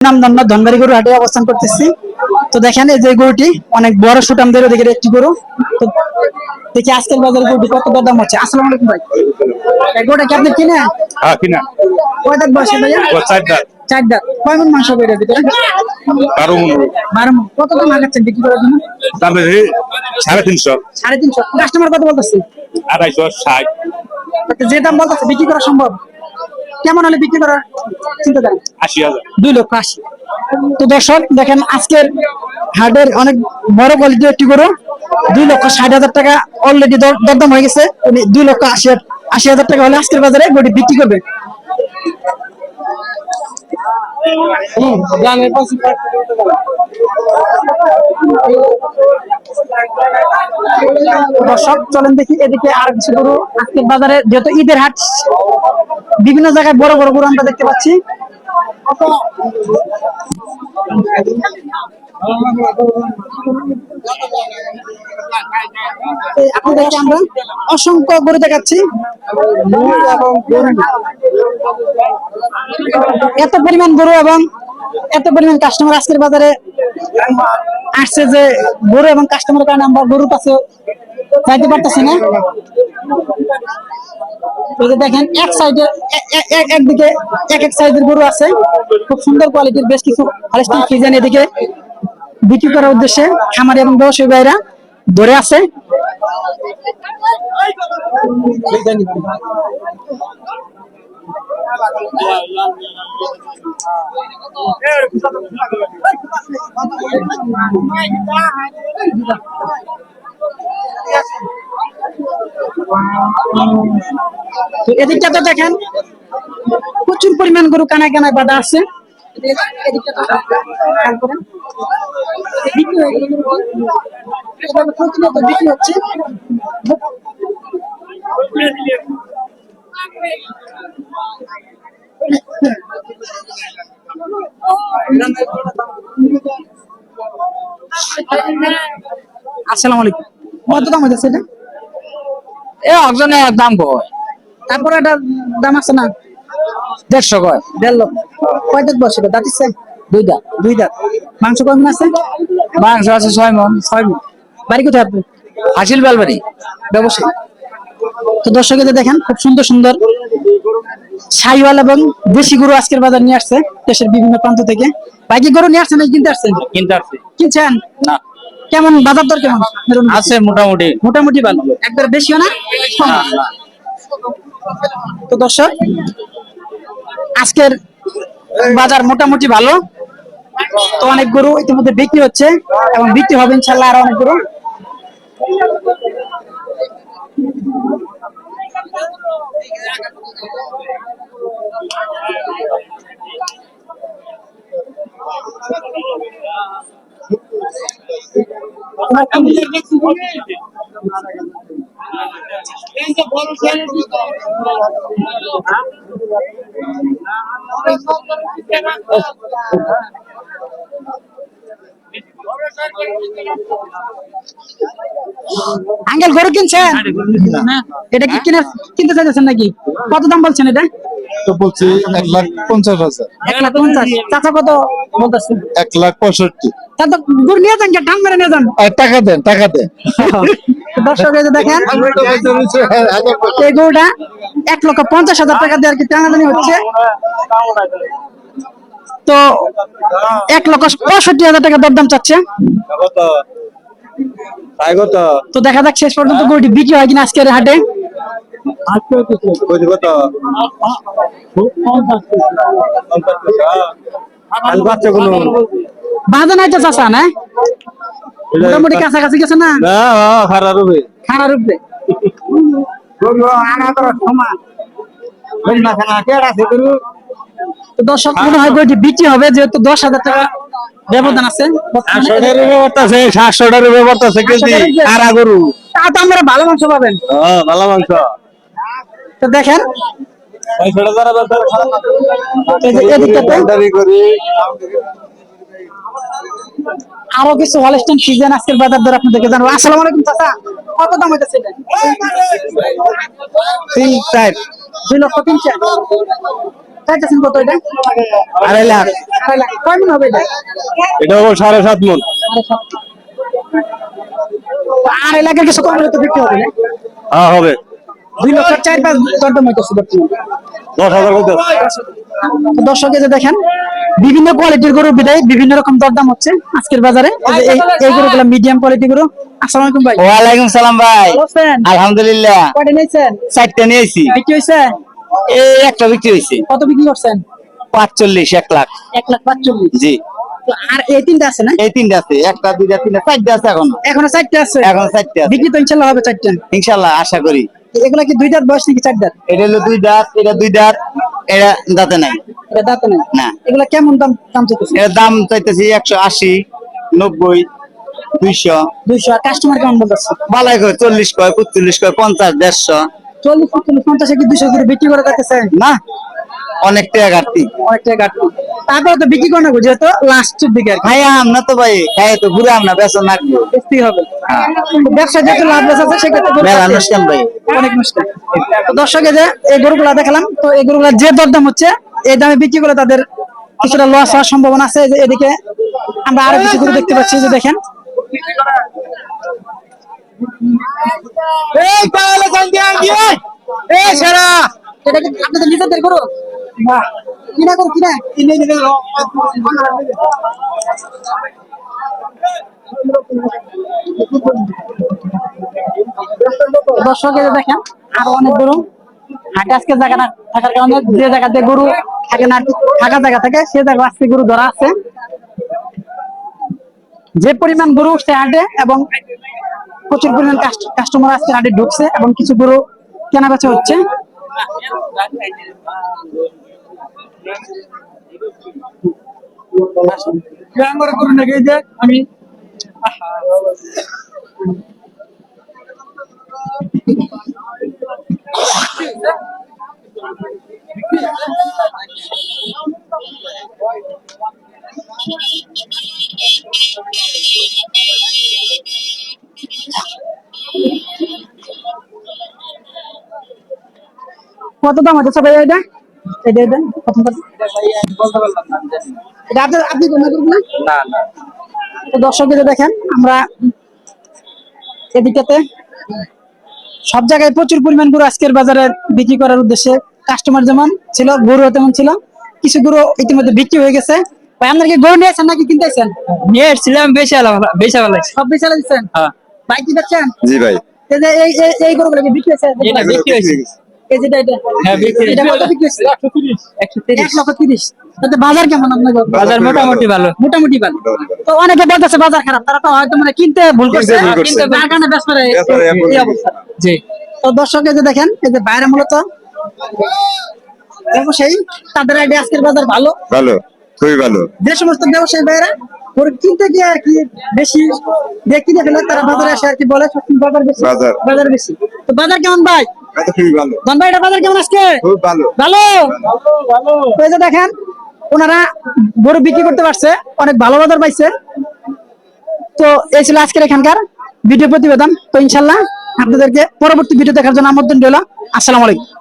নাম ধন্য ধনবাড়ি গরু হাটে অবস্থান করতেছি। তো দেখেন এই যে গরুটি অনেক বড় সুটামদের ওদিকে একটি গরু। তো দেখি আজকের বাজারে গরুটি কত দাম হচ্ছে? আসসালামু আলাইকুম ভাই। এই গরুটা কি আপনি কিনে হ্যাঁ কিনা। কয় দাঁত বয়সে ভাইয়া? চার দাঁত। চার দাঁত। কয় মন মাংস হবে এটার ভিতরে বারো মন। বারো মন। কত দাম লাগাচ্ছেন বিক্রি করার জন্য? দাম সাড়ে তিনশো। সাড়ে তিনশো। কাস্টমার কত বলতেছে? আড়াইশো ষাট। যে দাম বলতেছে বিক্রি করা সম্ভব? কেমন হলে বিক্রি করার চিন্তা করেন? আশি হাজার। দুই লক্ষ আশি। তো দর্শক দেখেন আজকের হাটের অনেক বড় কোয়ালিটি একটি গরু। দুই লক্ষ ষাট হাজার টাকা অলরেডি দরদাম হয়ে গেছে। উনি দুই লক্ষ আশি হাজার- আশি হাজার টাকা হলে আজকের বাজারে গরুটি বিক্রি করবে। দর্শক, চলেন দেখি এদিকে আর কিছু গরু। আজকের বাজারে যেহেতু ঈদের হাট, বিভিন্ন জায়গায় বড় বড় গরু আমরা দেখতে পাচ্ছি। আমরা অসংখ্য গরু দেখাচ্ছি। এত পরিমাণ গরু এবং এত পরিমাণ কাস্টমার আজকের বাজারে আসছে যে গরু এবং কাস্টমারের কারণে আমরা গরুর কাছে যাইতে পারতেছি না। দেখেন, এক সাইডে একদিকে এক এক সাইজের গরু আছে। খুব সুন্দর কোয়ালিটির বেশ কিছু হলিস্টিন এদিকে বিক্রি করার উদ্দেশ্যে খামারি এবং ব্যবসায়ী ভাইরা ধরে আছে। তো এদিকটা তো দেখেন প্রচুর পরিমাণ গরু কানায় কানায় বাঁধা আছে। বিক্রি হয়ে আসসালামু আলাইকুম। কত দাম হইতেছে এটা? এ দাম কয়। তারপরে একটা দাম আছে না? দেড়শো কয়। দেড় লক্ষ। কয় দাঁত বসে? দাঁত ইচ্ছে দুই দাম দুই দাঁত। মাংস কয় আছে? মাংস আছে ছয় মন। ছয়। বাড়ি কোথায় আপনি হাসিল বেলবাড়ি। ব্যবসায়ী। তো দর্শকেদের দেখেন খুব সুন্দর সুন্দর সাইওয়াল এবং দেশি গরু আজকের বাজার নিয়ে আসছে দেশের বিভিন্ন প্রান্ত থেকে। বাইকে গরু নিয়ে আসছেন নাকি কিনতে আসছেন? কিনতে আসছি। কিনছেন? না। কেমন বাজার দর কেমন? আছে মোটামুটি। মোটামুটি ভালো একবার বেশিও না? না। তো দর্শক আজকের বাজার মোটামুটি ভালো। তো অনেক গরু ইতিমধ্যে বিক্রি হচ্ছে এবং বিক্রি হবে ইনশাল্লাহ আরও অনেক গরু। এই যে বড় আঙ্কেল গরু কিনছেন? এটা কি কিনে কিনতে চাইছেন নাকি? কত দাম বলছেন এটা? তো বলছি এক লাখ পঞ্চাশ হাজার। এক লাখ পঞ্চাশ। চাচা কত বলতেছেন? এক লাখ পঁয়ষট্টি। তা তো গরু নিয়ে যান মেরে নিয়ে যান। আর টাকা দেন টাকা দেন। দর্শক এই যে দেখেন এই গরুটা এক লক্ষ পঞ্চাশ হাজার টাকা দিয়ে আর কি টানাটানি হচ্ছে। তো এক লক্ষ পঁয়ষট্টি হাজার টাকা দরদাম চাচ্ছে। তাই কত? তো দেখা যাক শেষ পর্যন্ত গরুটি বিক্রি হয় কিনা আজকের হাটে। কত? বাচ্চা গুলো বাঁধা নাই তো চাষা না? মোটামুটি কাছাকাছি গেছে না? না খারাপ হবে খারাপ তো দর্শক মনে হয় গরুটি বিক্রি হবে যেহেতু দশ হাজার টাকা ব্যবধান আছে। আছে সাতশো টাকার ব্যাপার আছে কেজি কারা গরু। তা তো আমরা ভালো মাংস পাবেন। ভালো মাংস। তো দেখেন। আরও কিছু হলস্টেন সিজন আজকের বাজার দর আপনাদেরকে জানাব। আসসালামু আলাইকুম চাচা। কত দাম হইতেছে তিন চার দুই লক্ষ তিন চার। চাইতেছেন কত এটা? আড়াই লাখ। আড়াই লাখ। কয় মন হবে এটা? এটা হলো সাড়ে সাত মন। আড়াই লাখের কিছু কম হলে তো বিক্রি হবে না? হ্যাঁ হবে। দুই লক্ষ চার পাঁচ দরদাম হইতেছে বর্তমানে। দশ হাজার দর্শক যে দেখেন বিভিন্ন কোয়ালিটির গরু বিদায় বিভিন্ন রকম দরদাম হচ্ছে আজকের বাজারে। এই গরুগুলো মিডিয়াম কোয়ালিটি গরু। আসসালামু আলাইকুম ভাই। ওয়ালাইকুম সালাম ভাই। আলহামদুলিল্লাহ। কয়টা নিয়েছেন? চারটা নিয়েছি। বিক্রি হয়েছে এই একটা বিক্রি হয়েছে। কত বিক্রি করছেন? পাঁচচল্লিশ এক লাখ। এক লাখ পাঁচচল্লিশ। জি। আর এই তিনটা আছে না? এই তিনটা আছে একটা দুইটা তিনটা চারটা আছে এখন। এখনও চারটে আছে? এখন চারটা বিক্রি তো ইনশাল্লাহ হবে চারটে। ইনশাল্লাহ আশা করি। এগুলা কি দুই দাঁত বয়স নাকি চার দাঁত? এটা হলো দুই দাঁত এটা দুই দাঁত এটা দাঁতে নাই। এটা দাঁত নেই? না। এগুলা কেমন দাম এর দাম চাইতেছি একশো আশি নব্বই দুইশো। দুইশো। আর কাস্টমার কেমন বলতেছে? বালাই কয় চল্লিশ কয় পঁয়তাল্লিশ কয় পঞ্চাশ দেড়শো। চল্লিশ পঞ্চাশে কি করে বিক্রি করে না অনেক টাকা ঘাটতি। অনেকটা ঘাটতি। তারপরে তো বিক্রি করে নেব যেহেতু লাস্টের দিকে আর খাই না তো ভাই খাই তো ঘুরে না বেসন হবে। ব্যবসা যেহেতু লাভ আছে সেক্ষেত্রে মেলা ভাই। অনেক তো দর্শকে যে এই গরুগুলা দেখালাম তো এই গরুগুলা যে দরদাম হচ্ছে এই দামে বিক্রি করে তাদের কিছুটা লস হওয়ার সম্ভাবনা আছে। এদিকে আমরা আরও কিছু গরু দেখতে পাচ্ছি যে দেখেন। এই এই সেরা এটা কি আপনাদের নিজেদের গরু বাহ কিনা গরু কিনা কিনে নিবে দর্শক, এই দেখেন, আরও অনেক গরু। হাটে আজকে জায়গা না থাকার কারণে যে জায়গাতে গরু থাকে না ফাঁকা জায়গা থাকে, সে জায়গা আজকে গরু ধরা আছে। যে পরিমাণ গরু উঠছে হাটে এবং প্রচুর পরিমাণ কাস্টমার আজকে হাটে ঢুকছে এবং কিছু গরু কেনা বেচা হচ্ছে আমি কত দাম আছে? সবাই এটা? এটা কত দাম এটা আপনি আপনি করবেন না? না না। তো দর্শকেরা দেখেন আমরা এদিকেতে সব জায়গায় প্রচুর পরিমাণ গরু আজকের বাজারে বিক্রি করার উদ্দেশ্যে কাস্টমার যেমন ছিল গরু তেমন ছিল। কিছু গরু ইতিমধ্যে বিক্রি হয়ে গেছে। ভাই আপনার কি গরু নিয়েছেন নাকি কিনতেছেন? নিয়ে এসেছিলাম বেশি আলাদা বেশি আলাদা সব বেচে দিচ্ছেন? হ্যাঁ। ভাই কি বেচছেন জি ভাই। এই গরুগুলো বিক্রি হয়েছে? বিক্রি হয়েছে। এই যেটা এটা হ্যাঁ, বিক্রি হয়েছে। এটা কত বিক্রি হয়েছে? একশো তিরিশ। লক্ষ তিরিশ। তাতে বাজার কেমন আপনার? বাজার মোটামুটি ভালো। মোটামুটি ভালো। তো অনেকে বলতেছে বাজার খারাপ তারা তো হয়তো মানে কিনতে ভুল করছে। কিনতে যার কারণে ব্যস্ত রয়ে ব্যস্ত রয়ে এই অবস্থা। জি। তো দর্শক এই যে দেখেন এই যে বাইরে মূলত। ব্যবসায়ী তাদের আইডিয়া আজকের বাজার ভালো। ভালো খুবই ভালো। যে সমস্ত ব্যবসায়ী বাইরে গরু কিনতে গিয়ে আর কি বেশি কিনে ফেলে তারা বাজারে আসে আর কি বলে বাজার বেশি। বাজার। বাজার বেশি। তো বাজার কেমন ভাই? বাজার কেমন আজকে? ভালো। ভালো? যে দেখেন ওনারা গরু বিক্রি করতে পারছে অনেক ভালো বাজার পাইছে। তো এই ছিল আজকের এখানকার ভিডিও প্রতিবেদন। তো ইনশাল্লাহ আপনাদেরকে পরবর্তী ভিডিও দেখার জন্য আমন্ত্রণ রইল। আসসালামু আলাইকুম।